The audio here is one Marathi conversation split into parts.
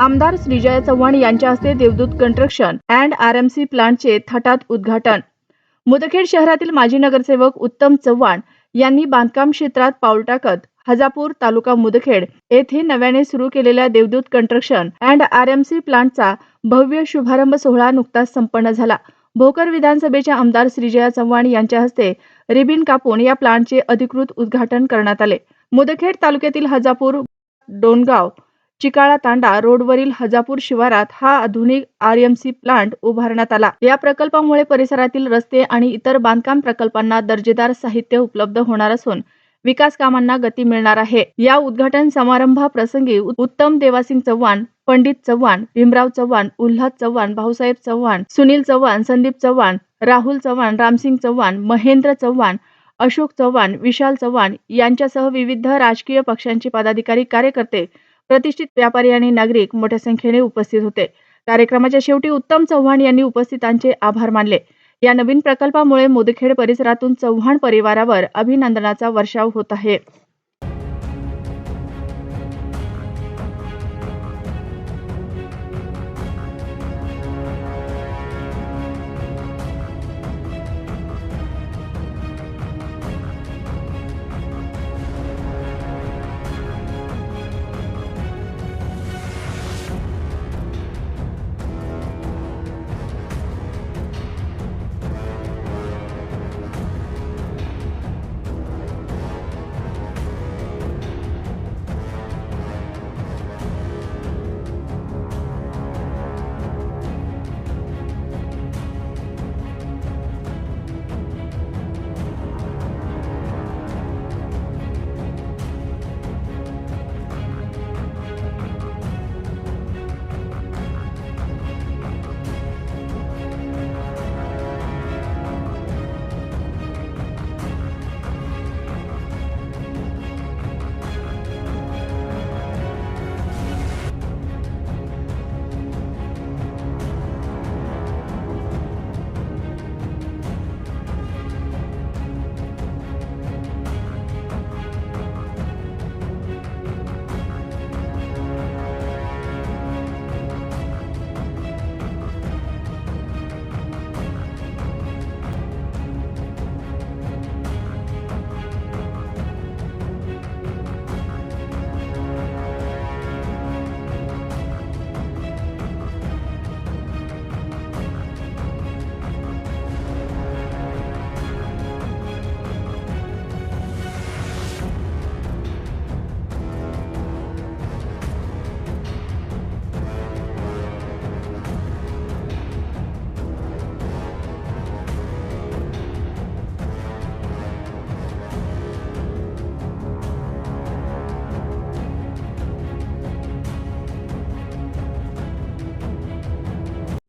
आमदार श्रीजय चव्हाण यांच्या हस्ते देवदूत कन्स्ट्रक्शन अँड आरएमसी प्लांटचे थटात उद्घाटन. मुदखेड शहरातील माजी नगरसेवक उत्तम चव्हाण यांनी बांधकाम क्षेत्रात पाऊल टाकत हजापूर तालुका मुदखेड येथे नव्याने सुरू केलेल्या देवदूत कन्स्ट्रक्शन अँड आरएमसी प्लांटचा भव्य शुभारंभ सोहळा नुकताच संपन्न झाला. भोकर विधानसभेच्या आमदार श्रीजया चव्हाण यांच्या हस्ते रिबिन कापून या प्लांटचे अधिकृत उद्घाटन करण्यात आले. मुदखेड तालुक्यातील हजापूर डोनगाव चिकाळा तांडा रोडवरील हजापूर शिवारात हा आधुनिक आरएमसी प्लांट उभारण्यात आला. या प्रकल्पामुळे परिसरातील रस्ते आणि इतर बांधकाम प्रकल्पांना दर्जेदार साहित्य उपलब्ध होणार असून विकास कामांना गती मिळणार आहे. या उद्घाटन समारंभाप्रसंगी उत्तम देवासिंग चव्हाण पंडित चव्हाण भीमराव चव्हाण उल्हाद चव्हाण भाऊसाहेब चव्हाण सुनील चव्हाण संदीप चव्हाण राहुल चव्हाण रामसिंग चव्हाण महेंद्र चव्हाण अशोक चव्हाण विशाल चव्हाण यांच्यासह विविध राजकीय पक्षांचे पदाधिकारी कार्यकर्ते प्रतिष्ठित व्यापारी आणि नागरिक मोठ्या संख्येने उपस्थित होते. कार्यक्रमाच्या शेवटी उत्तम चव्हाण यांनी उपस्थितांचे आभार मानले. या नवीन प्रकल्पामुळे मुदखेड परिसरातून चव्हाण परिवारावर अभिनंदनाचा वर्षाव होत आहे.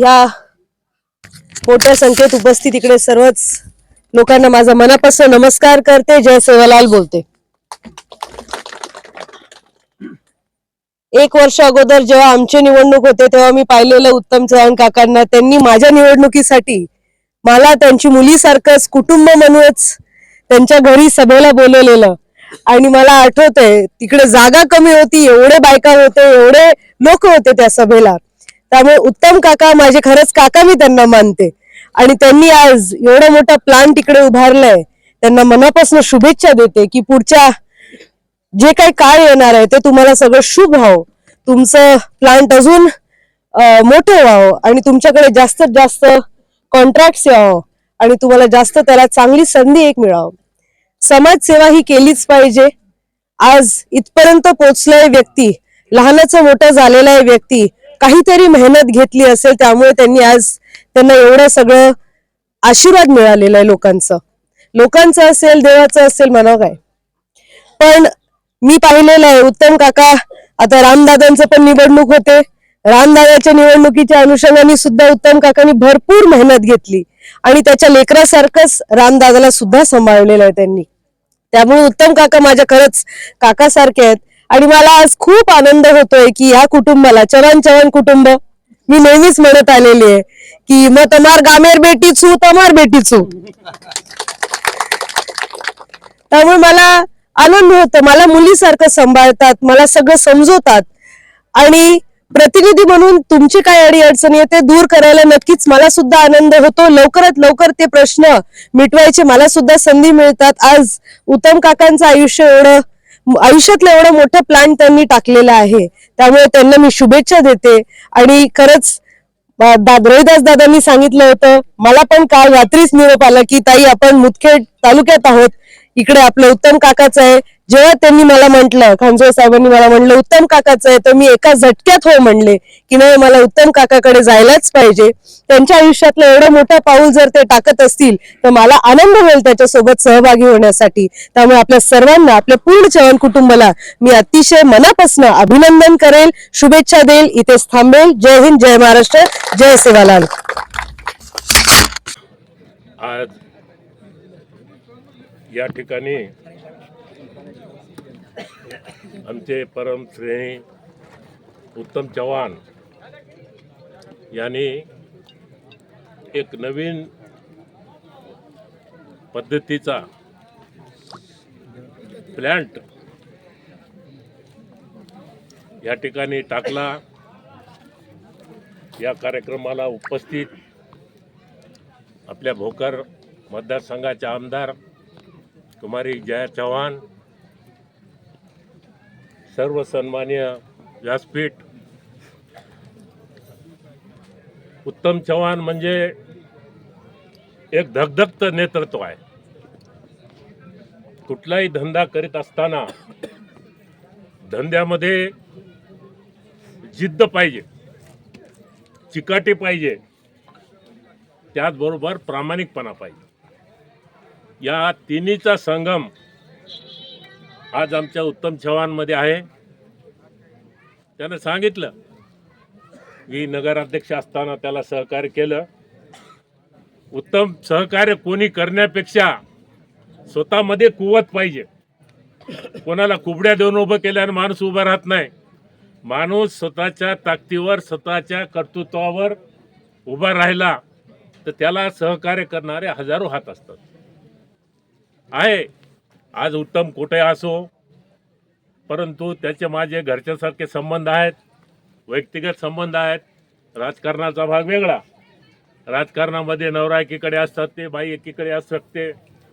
या मोठ्या संख्येत उपस्थित इकडे सर्वच लोकांना माझा मनापासून नमस्कार करते. जय सेवालाल बोलते. एक वर्ष अगोदर जेव्हा आमची निवडणूक होते तेव्हा मी पाहिलेलं उत्तम चव्हाण काकांना त्यांनी माझ्या निवडणुकीसाठी मला त्यांची मुलीसारखंच कुटुंब म्हणूनच त्यांच्या घरी सभेला बोलवलेलं. आणि मला आठवतंय तिकडे जागा कमी होती एवढे बायका होते एवढे लोक होते त्या सभेला. त्यामुळे उत्तम काका माझे खरंच काका मी त्यांना मानते. आणि त्यांनी आज एवढा मोठा प्लांट तिकडे उभारलाय. त्यांना मनापासून शुभेच्छा देते की पुढच्या जे काही काळ येणार आहे ते तुम्हाला सगळं शुभ व्हावं. तुमचं प्लांट अजून मोठं व्हावं आणि तुमच्याकडे जास्तीत जास्त कॉन्ट्रॅक्ट यावं आणि तुम्हाला जास्त त्याला चांगली संधी एक मिळावं. समाजसेवा ही केलीच पाहिजे. आज इथपर्यंत पोचलाय व्यक्ती लहानाचं मोठं झालेला आहे व्यक्ती काहीतरी मेहनत घेतली असेल त्यामुळे त्यांनी आज त्यांना एवढं सगळं आशीर्वाद मिळालेला आहे लोकांचं. लोकांचं असेल देवाचं असेल म्हणा काय? पण मी पाहिलेलं आहे उत्तम काका आता रामदादांचं पण निवडणूक होते. रामदादाच्या निवडणुकीच्या अनुषंगाने सुद्धा उत्तम काकांनी भरपूर मेहनत घेतली. आणि त्याच्या लेकरासारखंच रामदादाला सुद्धा सांभाळलेलं आहे त्यांनी. त्यामुळे उत्तम काका माझ्या खरंच काकासारखे आहेत. आणि मला आज खूप आनंद होतोय की या कुटुंबाला चरण चरण कुटुंब मी नेहमीच म्हणत आलेली आहे की मग तमार गामेर बेटी छू तमार बेटी छू. त्यामुळे मला आनंद होतो मला मुलीसारखं सांभाळतात मला सगळं समजवतात. आणि प्रतिनिधी म्हणून तुमची काय अडी अडचणी आहे ते दूर करायला नक्कीच मला सुद्धा आनंद होतो. लवकरात लवकर ते प्रश्न मिटवायचे मला सुद्धा संधी मिळतात. आज उत्तम काकांचं आयुष्य एवढं आयुष्यातलं एवढं मोठं प्लॅन त्यांनी टाकलेलं आहे. त्यामुळे त्यांना मी शुभेच्छा देते. आणि खरंच रोहिदास दादांनी सांगितलं होतं मला पण काल रात्रीच निरोप आला की ताई आपण मुदखेड तालुक्यात आहोत. इकडे आपलं उत्तम काकाचं आहे. जेव्हा त्यांनी मला म्हटलं खानसोळ साहेबांनी मला म्हणलं उत्तम काकाचं आहे तर मी एका झटक्यात हो म्हणले की नाही मला उत्तम काकाकडे जायलाच पाहिजे. त्यांच्या आयुष्यातलं एवढं मोठं पाऊल जर ते टाकत असतील तर मला आनंद होईल त्याच्यासोबत सहभागी होण्यासाठी. त्यामुळे आपल्या सर्वांना आपल्या पूर्ण चव्हाण कुटुंबाला मी अतिशय मनापासून अभिनंदन करेल शुभेच्छा देईल. इथेच थांबेल. जय हिंद जय महाराष्ट्र जय सेवालाल. आज या ठिकाणी आमचे परम श्रेणी उत्तम चव्हाण यांनी एक नवीन पद्धतीचा प्लॅन्ट या ठिकाणी टाकला. या कार्यक्रमाला उपस्थित आपल्या भोकर मतदारसंघाचे आमदार कुमारी जया चव्हाण सर्व सन्मान्य व्यासपीठ. उत्तम चव्हाण म्हणजे एक धगधगत नेतृत्व आहे. कुठलाही धंदा करीत असताना धंद्यामध्ये जिद्द पाहिजे चिकाटी पाहिजे त्याचबरोबर प्रामाणिकपणा पाहिजे. या तिन्हीचा संगम आज आमच्या उत्तम चव्हाणमध्ये आहे. त्यानं सांगितलं की नगराध्यक्ष असताना त्याला सहकार्य केलं. उत्तम सहकार्य कोणी करण्यापेक्षा स्वतःमध्ये कुवत पाहिजे. कोणाला कुबड्या देऊन उभं केल्यानं माणूस उभा राहत नाही. माणूस स्वतःच्या ताकदीवर स्वतःच्या कर्तृत्वावर उभा राहिला तर त्याला सहकार्य करणारे हजारो हात असतात. आहे. आज उत्तम कुठे असो परंतु त्याचे माझे घरच्यासारखे संबंध आहेत व्यक्तिगत संबंध आहेत. राजकारणाचा भाग वेगळा. राजकारणामध्ये नवरा एकीकडे असतात ते बाई एकीकडे असू शकते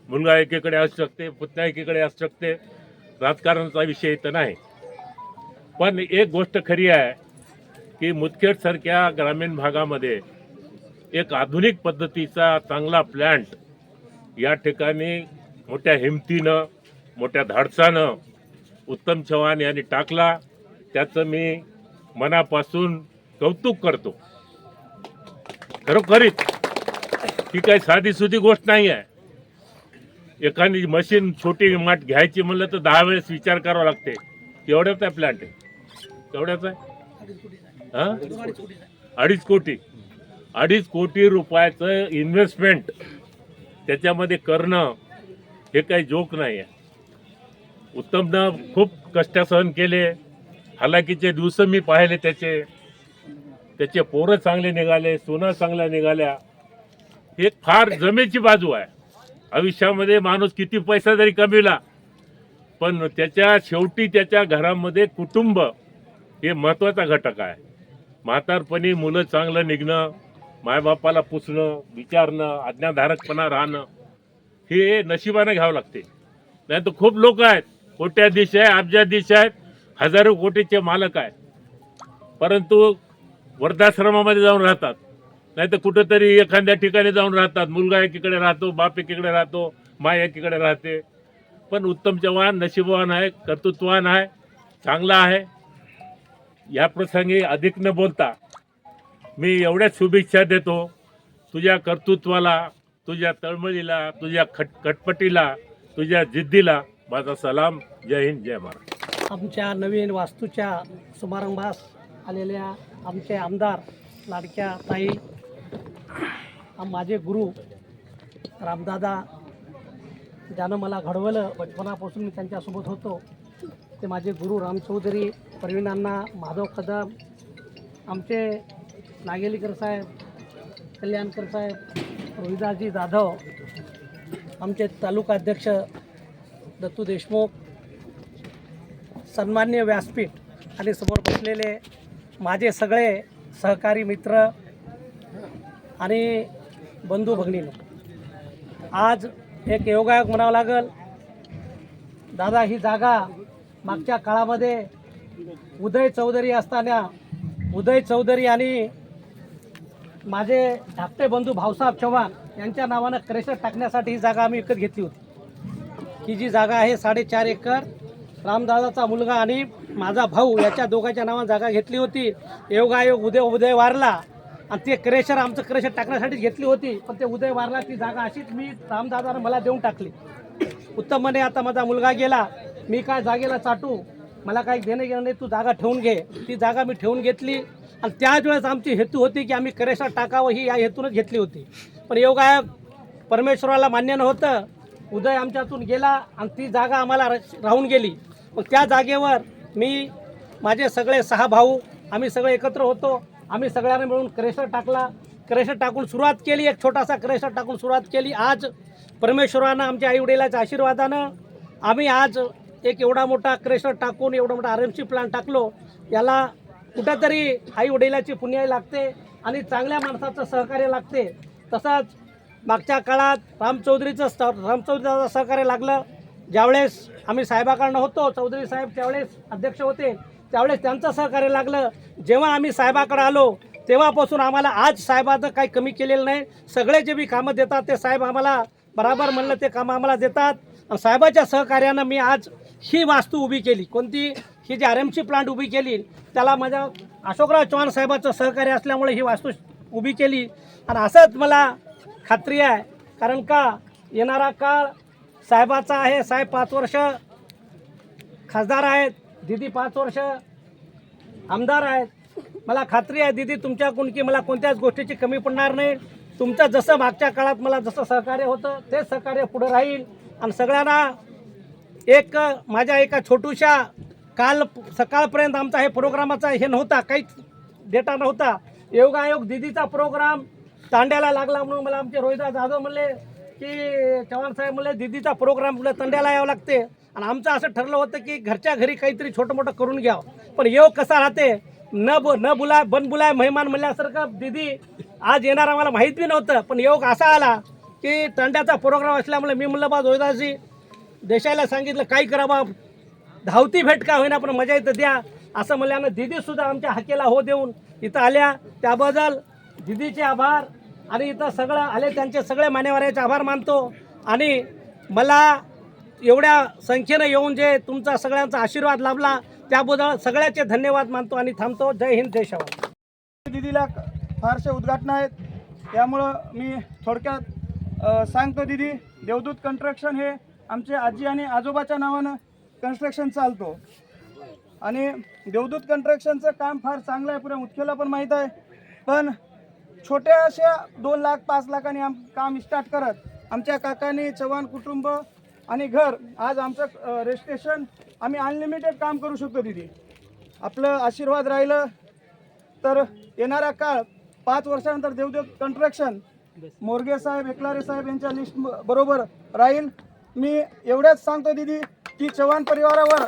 मुलगा एकीकडे असू शकते पुतण्या एकीकडे असू शकते. राजकारणाचा विषय इथं नाही. पण एक गोष्ट खरी आहे की मुदखेडसारख्या ग्रामीण भागामध्ये एक आधुनिक पद्धतीचा चांगला प्लॅन्ट या ठिकाणी मोठ्या हिमतीनं मोठ्या धाडसानं उत्तम चव्हाण यांनी टाकला. त्याचं मी मनापासून कौतुक करतो. खरोखरीच ही काही साधी सुधी गोष्ट नाही आहे. एखादी मशीन छोटी माठ घ्यायची म्हणलं तर दहा वेळेस विचार करावा लागते. एवढ्याच आहे प्लॅन्ट तेवढ्याच केवढ्याच आहे हा? अडीच कोटी. अडीच कोटी रुपयाचं इन्व्हेस्टमेंट त्याच्यामध्ये करणं हे काही जोक नाही आहे उत्तमनं खूप कष्ट सहन केले. हालाकीचे दिवस मी पाहिले त्याचे. त्याचे पोरं चांगले निघाले सोनं चांगल्या निघाल्या. हे फार जमेची बाजू आहे. आयुष्यामध्ये माणूस किती पैसा जरी कमविला पण त्याच्या शेवटी त्याच्या घरामध्ये कुटुंब हे महत्त्वाचा घटक आहे. म्हातारपणी मुलं चांगलं निघणं मायबापाला पुसणं विचारणं आज्ञाधारकपणा राहणं हे नशिबानं घ्यावं लागते. नाही तर खूप लोक आहेत कोट्याधीश आहे अब्जाधीश आहेत हजारो कोटीचे मालक आहेत. परंतु वृद्धाश्रमामध्ये जाऊन राहतात. नाही तर कुठंतरी एखाद्या ठिकाणी जाऊन राहतात. मुलगा एकीकडे राहतो बाप एकीकडे राहतो माय एकीकडे राहते. पण उत्तम चव्हाण नशीबवान आहे कर्तृत्वान आहे चांगला आहे. या प्रसंगी अधिक न बोलता मी एवढ्याच शुभेच्छा देतो. तुझ्या कर्तृत्वाला तुझ्या तळमळीला तुझ्या खट खटपटीला तुझ्या जिद्दीला माझा सलाम. जय हिंद जय महाराष्ट्र आमच्या नवीन वास्तूच्या समारंभास आलेल्या आमचे आमदार लाडक्या ताई माझे गुरु रामदादा ज्यानं मला घडवलं बचपनापासून मी त्यांच्यासोबत होतो ते माझे गुरु रामचौधरी परवीणांना माधव कदम आमचे नागेलीकर साहेब कल्याणकर साहेब रोहिदासजी जाधव आमचे तालुका अध्यक्ष दत्तू देशमुख सन्मान्य व्यासपीठ आणि समोर बसलेले माझे सगळे सहकारी मित्र आणि बंधू भगिनीनो आज एक योगायोग म्हणावं लागल. दादा ही जागा मागच्या काळामध्ये उदय चौधरी असताना उदय चौधरी आणि माझे धाकटे बंधू भाऊसाहेब चव्हाण यांच्या नावानं क्रेशर टाकण्यासाठी ही जागा आम्ही विकत घेतली होती. ही जी जागा आहे साडेचार एकर रामदादाचा मुलगा आणि माझा भाऊ याच्या दोघांच्या नावानं जागा घेतली होती. योगायोग उदय उदय वारला. आणि ते क्रेशर आमचं क्रेशर टाकण्यासाठीच घेतली होती. पण ते उदय वारला ती जागा अशीच मी रामदादानं मला देऊन टाकली. उत्तम म्हणे आता माझा मुलगा गेला. मी काय जागेला चाटू? मला काही देणं घेणं नाही तू जागा ठेवून घे. ती जागा मी ठेवून घेतली. आणि त्याच वेळेस आमची हेतू होती की आम्ही करेशा टाकावं ही या हेतूनच घेतली होती. पण योगायोग परमेश्वराला मान्य नव्हतं. उदय आमच्यातून गेला आणि ती जागा आम्हाला र- राहून गेली. मग त्या जागेवर मी माझे सगळे सहा भाऊ आम्ही सगळे एकत्र होतो. आम्ही सगळ्यांना मिळून क्रेशर टाकला. क्रेशर टाकून सुरुवात केली. एक छोटासा क्रेशर टाकून सुरुवात केली. आज परमेश्वरानं आमच्या आईवडिलाच्या आशीर्वादानं आम्ही आज एक एवढा मोठा क्रेशर टाकून एवढा मोठा आर एम सी प्लांट टाकलो. याला कुठंतरी आई वडिलाची पुण्याई लागते आणि चांगल्या माणसाचं सहकार्य लागते. तसंच मागच्या काळात राम चौधरीचं स राम चौधरीचं सहकार्य लागलं. ज्यावेळेस आम्ही साहेबाकडनं होतो चौधरी साहेब त्यावेळेस अध्यक्ष होते. त्यावेळेस त्यांचं सहकार्य लागलं. जेव्हा आम्ही साहेबाकडे आलो तेव्हापासून आम्हाला आज साहेबाचं काही कमी केलेलं नाही. सगळे जे बी कामं देतात ते साहेब आम्हाला बराबर म्हणलं ते कामं आम्हाला देतात. आणि साहेबाच्या सहकार्यानं मी आज ही वास्तू उभी केली. कोणती? ही जी आर एम सी प्लांट उभी केली त्याला माझ्या अशोकराव चव्हाण साहेबाचं सहकार्य असल्यामुळे ही वास्तू उभी केली. आणि असंच मला खात्री आहे कारण का येणारा काळ साहेबाचा आहे साहेब पाच वर्ष खासदार आहेत दिदी पाच वर्ष आमदार आहेत. मला खात्री आहे दिदी तुमच्याकडून की मला कोणत्याच गोष्टीची कमी पडणार नाही. तुमचं जसं मागच्या काळात मला जसं सहकार्य होतं तेच सहकार्य पुढं राहील. आणि सगळ्यांना एक माझ्या एका छोटूशा काल सकाळपर्यंत आमचा हे प्रोग्रामाचा हे नव्हता काहीच डेटा नव्हता. योगायोग दिदीचा प्रोग्राम तांड्याला लागला म्हणून मला आमचे रोहिदा जाधव म्हणले की चव्हाण साहेब म्हणले दिदीचा प्रोग्राम म्हणलं तांड्याला यावं लागते? आणि आमचं असं ठरलं होतं की घरच्या घरी काहीतरी छोटं मोठं करून घ्यावं. पण योग कसा राहते? न ब न बुलाय बन बुलाय मेहमान म्हणल्यासारखं दिदी आज येणार आम्हाला माहीत बी नव्हतं. पण योग असा आला की तांड्याचा प्रोग्राम असल्यामुळे मी म्हणलं बा रोहिदासजी देशाला सांगितलं काही करा बा धावती भेट का होईना पण मजा इथं द्या. असं म्हणल्यानं दिदी सुद्धा आमच्या हाकेला हो देऊन इथं आल्या. त्याबद्दल दिदीचे आभार. आणि इथं सगळं आले त्यांचे सगळे मान्यवराचे आभार मानतो. आणि मला एवढ्या संख्येनं येऊन जे तुमचा सगळ्यांचा आशीर्वाद लाभला त्याबद्दल सगळ्याचे धन्यवाद मानतो आणि थांबतो. जय हिंद जय शाह दिदीला फारसे उद्घाटन आहेत. त्यामुळं मी थोडक्यात सांगतो दिदी देवदूत कन्स्ट्रक्शन हे आमचे आजी आणि आजोबाच्या नावानं कन्स्ट्रक्शन चालतो. आणि देवदूत कन्स्ट्रक्शनचं काम फार चांगलं आहे. पुऱ्या मुख्याला पण माहीत आहे. पण छोट्या अशा दोन लाख पाच लाखांनी आम काम स्टार्ट करत आमच्या काकांनी चव्हाण कुटुंब आणि घर आज आमचं रजिस्ट्रेशन आम्ही अनलिमिटेड काम करू शकतो दिदी. आपलं आशीर्वाद राहिलं तर येणारा काळ पाच वर्षानंतर देवदेव कन्स्ट्रक्शन मोरगे साहेब एकलारे साहेब यांच्या लिस्ट बरोबर राहील. मी एवढ्याच सांगतो दिदी की चव्हाण परिवारावर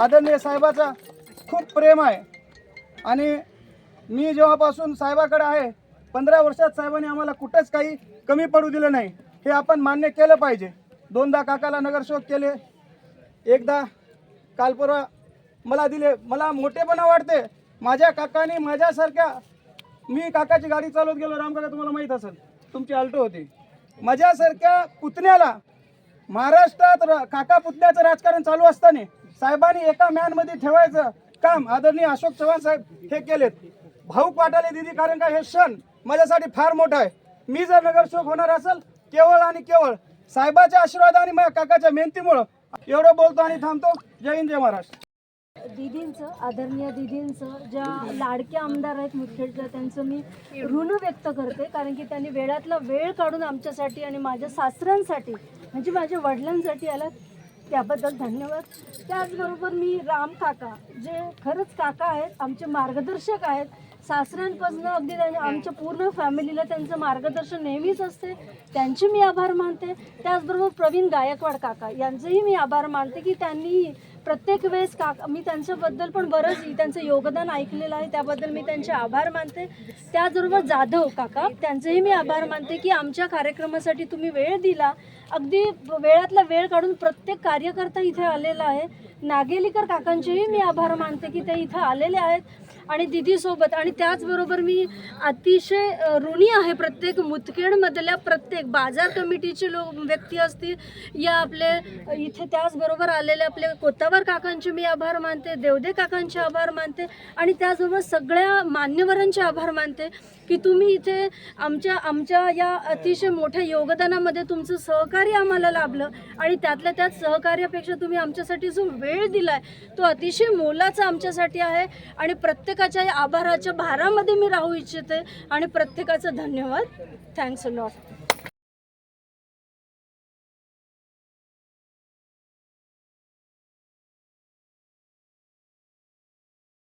आदरणीय साहेबाचा खूप प्रेम आहे. आणि मी जेव्हापासून साहेबाकडे आहे पंधरा वर्षात साहेबांनी आम्हाला कुठंच काही कमी पडू दिलं नाही. हे आपण मान्य केलं पाहिजे. दोनदा काकाला नगरसेवक केले एकदा कालपरवा मला दिले. मला मोठेपणा वाटते. माझ्या काकाने माझ्यासारख्या मी काकाची गाडी चालवत गेलो. रामकाका तुम्हाला माहीत असेल तुमची अल्टो होती. माझ्यासारख्या पुतण्याला महाराष्ट्रात काका पुतण्याचं राजकारण चालू असताना साहेबांनी एका मॅनमध्ये ठेवायचं काम आदरणीय अशोक चव्हाण साहेब हे केलेत. भाऊक वाटाले दिदी कारण का हे क्षण माझ्यासाठी फार मोठा आहे. मी जर नगरसेवक होणार असेल केवळ आणि केवळ साहेबाच्या आशीर्वादाने माझ्या काकाच्या मेहनतीमुळं एवढं बोलतो आणि थांबतो. जय हिंद जय महाराष्ट्र. दिदींचं आदरणीय दिदींचं ज्या लाडक्या आमदार आहेत मुखेडच्या त्यांचं मी ऋण व्यक्त करते. कारण की त्यांनी वेळातला वेळ काढून आमच्यासाठी आणि माझ्या सासऱ्यांसाठी म्हणजे माझ्या वडिलांसाठी आला त्याबद्दल धन्यवाद. त्याचबरोबर मी राम काका जे खरंच काका आहेत आमचे मार्गदर्शक आहेत. सासऱ्यांपासून अगदी त्यांनी आमच्या पूर्ण फॅमिलीला त्यांचं मार्गदर्शन नेहमीच असते. त्यांचे मी आभार मानते. त्याचबरोबर प्रवीण गायकवाड काका यांचेही मी आभार मानते की त्यांनी प्रत्येक वेळेस काका मी त्यांच्याबद्दल पण बरंच त्यांचं योगदान ऐकलेलं आहे. त्याबद्दल मी त्यांचे आभार मानते. त्याचबरोबर जाधव काका त्यांचेही मी आभार मानते की आमच्या कार्यक्रमासाठी तुम्ही वेळ दिला. अगदी वेळातला वेळ काढून प्रत्येक कार्यकर्ता इथे आलेला आहे. नागेलीकर काकांचेही मी आभार मानते की ते इथं आलेले आहेत. आणि दिदीसोबत. आणि त्याचबरोबर मी अतिशय ऋणी आहे प्रत्येक मुतखेडमधल्या प्रत्येक बाजार कमिटीचे लोक व्यक्ती असतील या आपले इथे त्याचबरोबर आलेले आपले कोतावर काकांचे मी आभार मानते देवदे काकांचे आभार मानते आणि त्याचबरोबर सगळ्या मान्यवरांचे आभार मानते की तुम्ही इथे आमच्या आमच्या या अतिशय मोठ्या योगदानामध्ये तुमचं सहकार्य आम्हाला लाभलं आणि त्यातल्या त्यात सहकार्यापेक्षा तुम्ही आमच्यासाठी जो वेळ दिलाय तो अतिशय मोलाचा आमच्यासाठी आहे आणि प्रत्येक प्रत्येकाच्या या आभाराच्या भारामध्ये मी राहू इच्छिते आणि प्रत्येकाचं धन्यवाद. Thanks a lot